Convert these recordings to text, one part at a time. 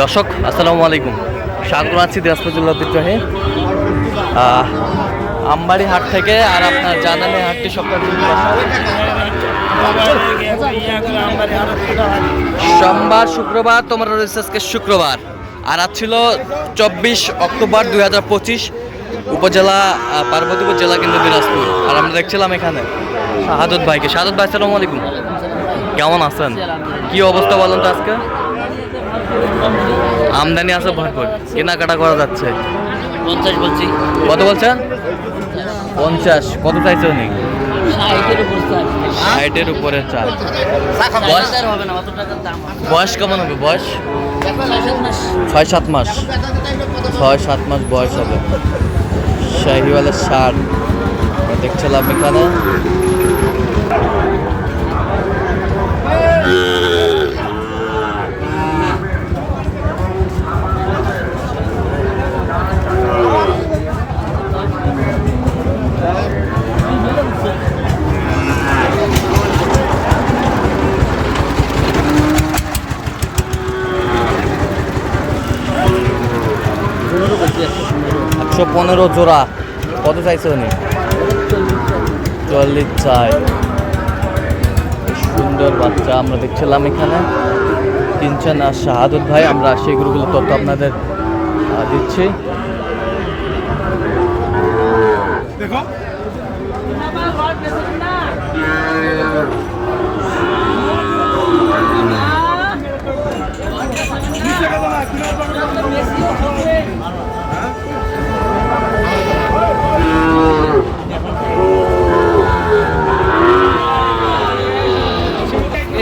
দর্শক আসসালামু আলাইকুম। স্বাগত আছি দিনাজপুর আহ, আমবাড়ি হাট থেকে আর আপনার জানালে হাটটি সোমবার শুক্রবার তোমার রয়েছে আজকে শুক্রবার। আর আজ ছিল চব্বিশ অক্টোবর দুই হাজার পঁচিশ উপজেলা পার্বতীপুর জেলা কেন্দ্র দিনাজপুর। আর আমরা দেখছিলাম এখানে শাহাদত ভাইকে। শাহাদত ভাই আসসালামু আলাইকুম। কেমন আছেন? কি অবস্থা বলেন তো আজকে? আমদানি আছে ভরপুর। কেনাকাটা করা যাচ্ছে। পঞ্চাশ বলছি। কত বলছেন পঞ্চাশ। কত চাইছে উনি? ষাটের উপর উপরে চাল। বয়স? কেমন হবে? বয়স? ছয় সাত মাস। ছয় সাত মাস বয়স হবে। শাহিওয়ালের ষাট দেখছিলাম এখানে। একশো পনেরো জোড়া। কত চাইছে উনি? চল্লিশ চাই। সুন্দর বাচ্চা আমরা দেখছিলাম এখানে। কিনছেন আর শাহাদত ভাই আমরা সেই গরুগুলো তথ্য আপনাদের দিচ্ছি।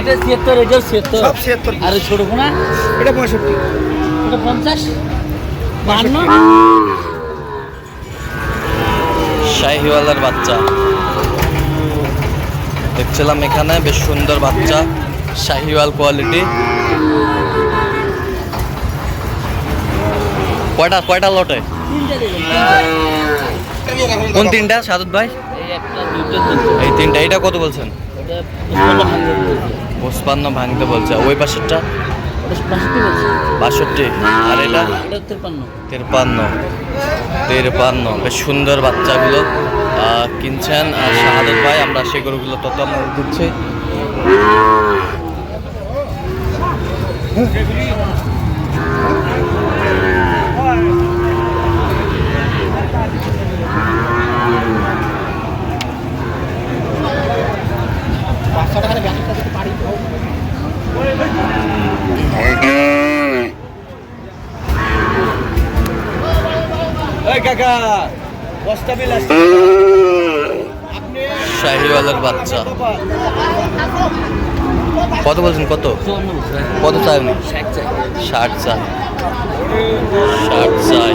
এটা ছিয়াত্তর এটাও ছিয়াত্তর। সব ছিয়াত্তর আর ছোট কোনা এটা পঁয়ষট্টি। এটা পঞ্চাশ। বাহান্ন। শাহিওয়ালার বাচ্চা। দেখছিলাম এখানে বেশ সুন্দর বাচ্চা। শাহিওয়াল কোয়ালিটি কয়টা কয়টা লটে? কোন তিনটা সাদত ভাই? এই তিনটে। এই তিনটা এটা কত বলছেন? এটা পঁচপান্ন ভাঙতে বলছে। ওই পাশেরটা? বাষট্টি। আর এটা? তেরপান্ন। তেরপান্ন। বেশ সুন্দর বাচ্চাগুলো। কিনছেন আর শাহাদত ভাই আমরা সেই গরুগুলো তত আমরা দিচ্ছি। ওই দশটা বিল আসছে শাহিওয়ালের বাচ্চা। কত বলছেন কত? কত চাই উনি? ষাট চাই ষাট চাই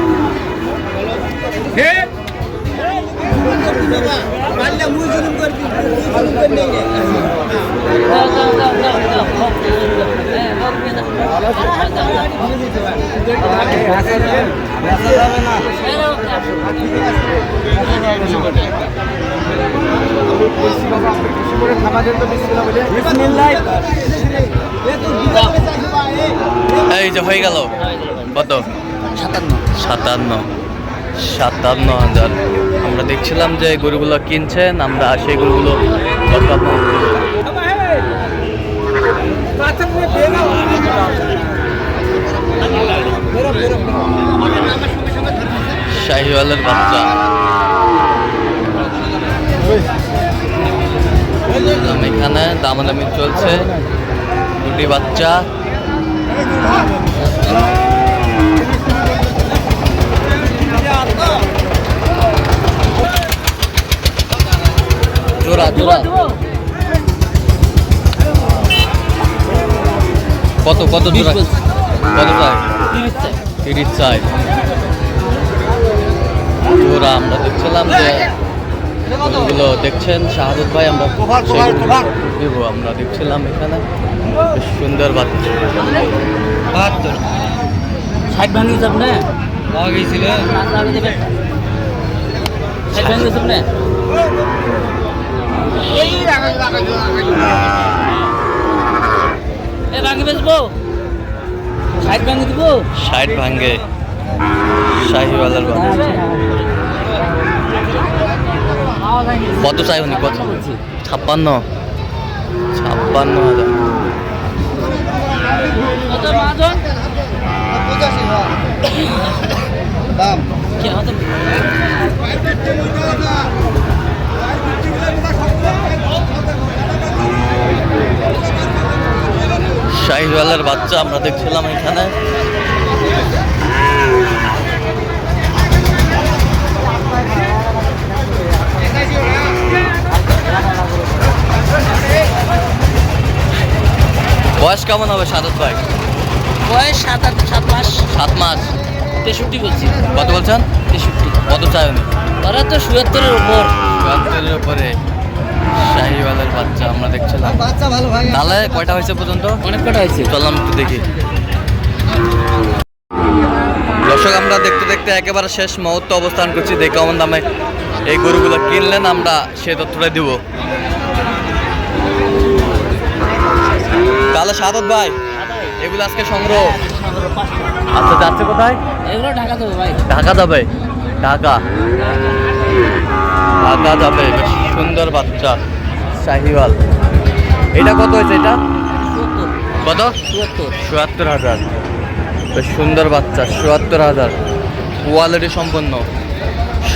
এই যে হয়ে গেল। কত? সাতান্ন। সাতান্ন। সাতান্ন হাজার। আমরা দেখছিলাম যে গরুগুলো কিনছেন, আমরা সেই গরুগুলো শাহিওয়ালের বাচ্চা। এখানে, দামাদামি চলছে। দুটি বাচ্চা। কত কত জোড়া কত চাই? তিরিশ চাই। জোড়া আমরা দেখছিলাম যে এগুলো দেখছেন শাহাদত ভাই আমরা দেবো আমরা দেখছিলাম এখানে। বেশ সুন্দর বাচ্চা। বাহাত্তর। ষাট পাওয়া এ ভাঙি বেচবো? ষাট ভাঙে দিব? ষাট ভাঙ্গে শাহিওয়ালার কত চাই উনি? কত? ছাপ্পান্ন। ছাপ্পান্ন হাজার। মহাজন দাম। শাহিওয়ালার বাচ্চা আমরা দেখছিলাম এখানে। বয়স কেমন হবে সাদত ভাই? বয়স সাত আট সাত মাস। সাত মাস। তেষট্টি বলছি। কত বলছেন? তেষট্টি। কত উনি? ওরা তো সুয়াত্তরের উপর। চুয়াত্তরের উপরে। শাহিওয়ালার বাচ্চা আমরা দেখছিলাম। বাচ্চা ভালো ভাই তাহলে কয়টা হয়েছে পর্যন্ত? অনেক কটা হয়েছে। চললাম একটু দেখি। দর্শক আমরা দেখতে দেখতে একেবারে শেষ মুহূর্তে অবস্থান করছি। দেখে কেমন দামে এই গরুগুলো কিনলেন আমরা সে তথ্যটা দিব। তাহলে সাদত ভাই এগুলো আজকে সংগ্রহ? আচ্ছা যাচ্ছে কোথায়? এগুলো ঢাকা দেবো ভাই। ঢাকা যাবে? ঢাকা। ঢাকা যাবে বেশ। সুন্দর বাচ্চা। শাহিওয়াল। এটা কত হয়েছে এটা? কত? চুয়াত্তর হাজার। বেশ সুন্দর বাচ্চা চুয়াত্তর হাজার। কোয়ালিটি সম্পন্ন।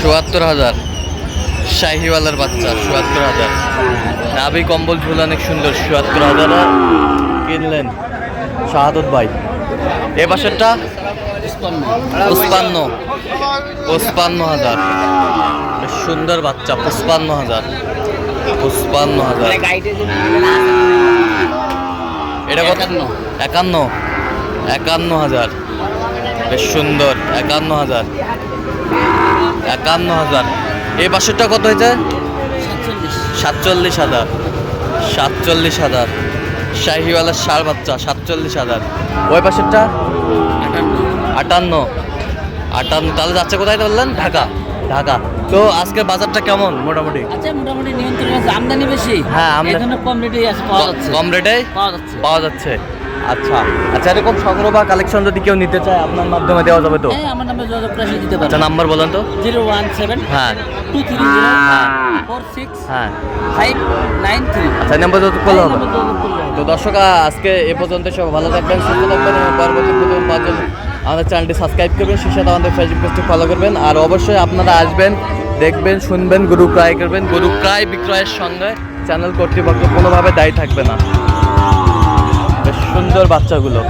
চুয়াত্তর হাজার। শাহিওয়ালের বাচ্চা চুয়াত্তর হাজার। নাবি কম্বল ঝুল অনেক সুন্দর চুয়াত্তর হাজার কিনলেন। শাহাদত ভাই। এ পাশেরটা? পুষ্পান্ন পুষ্পান্ন পুষ্পান্ন হাজার। বেশ সুন্দর বাচ্চা পুষ্পান্ন হাজার। পুষ্পান্ন হাজার। এটা কত? একান্ন। একান্ন। হাজার। বেশ সুন্দর। একান্ন হাজার। একান্ন হাজার। এই পাশেরটা কত হয়েছে? সাতচল্লিশ। হাজার। সাতচল্লিশ হাজার। শাহিওয়ালার সার বাচ্চা সাতচল্লিশ হাজার। ওই পাশেরটা আটান্ন। আটান্ন তাহলে যাচ্ছে কোথায় বললেন? ঢাকা। ঢাকা। তো আজকের বাজারটা কেমন মোটামুটি? আচ্ছা মোটামুটি নিয়ন্ত্রণ আছে। আমদানি বেশি? হ্যাঁ, আমদানি- কম রেটেই আছে পাওয়া যাচ্ছে। কম রেটে পাওয়া যাচ্ছে। পাওয়া যাচ্ছে। আচ্ছা। আচ্ছা এরকম সংগ্রহ বা কালেকশন যদি কেউ নিতে চায় আপনার মাধ্যমে দেওয়া যাবে তো? হ্যাঁ আমার নামে যোগাযোগ করে দিতে পারো আচ্ছা নাম্বার বলেন তো। জিরো ওয়ান সেভেন হ্যাঁ। টু থ্রি জিরো হ্যাঁ। ফোর সিক্স হ্যাঁ। আচ্ছা নাম্বার যত করলে হবে। তো দর্শক আজকে এ পর্যন্ত সব ভালো থাকবেন সুস্থ থাকবেন পরবর্তী জন্য আমাদের চ্যানেলটি সাবস্ক্রাইব করবেন, সেই সাথে আমাদের ফেসবুক পেজটি ফলো করবেন। আর অবশ্যই আপনারা আসবেন, দেখবেন, শুনবেন, গুরু ক্রয় করবেন। গুরু ক্রয় বিক্রয়ের সঙ্গে চ্যানেল কর্তৃপক্ষ কোনোভাবে দায়ী থাকবে না। বেশ সুন্দর বাচ্চাগুলো।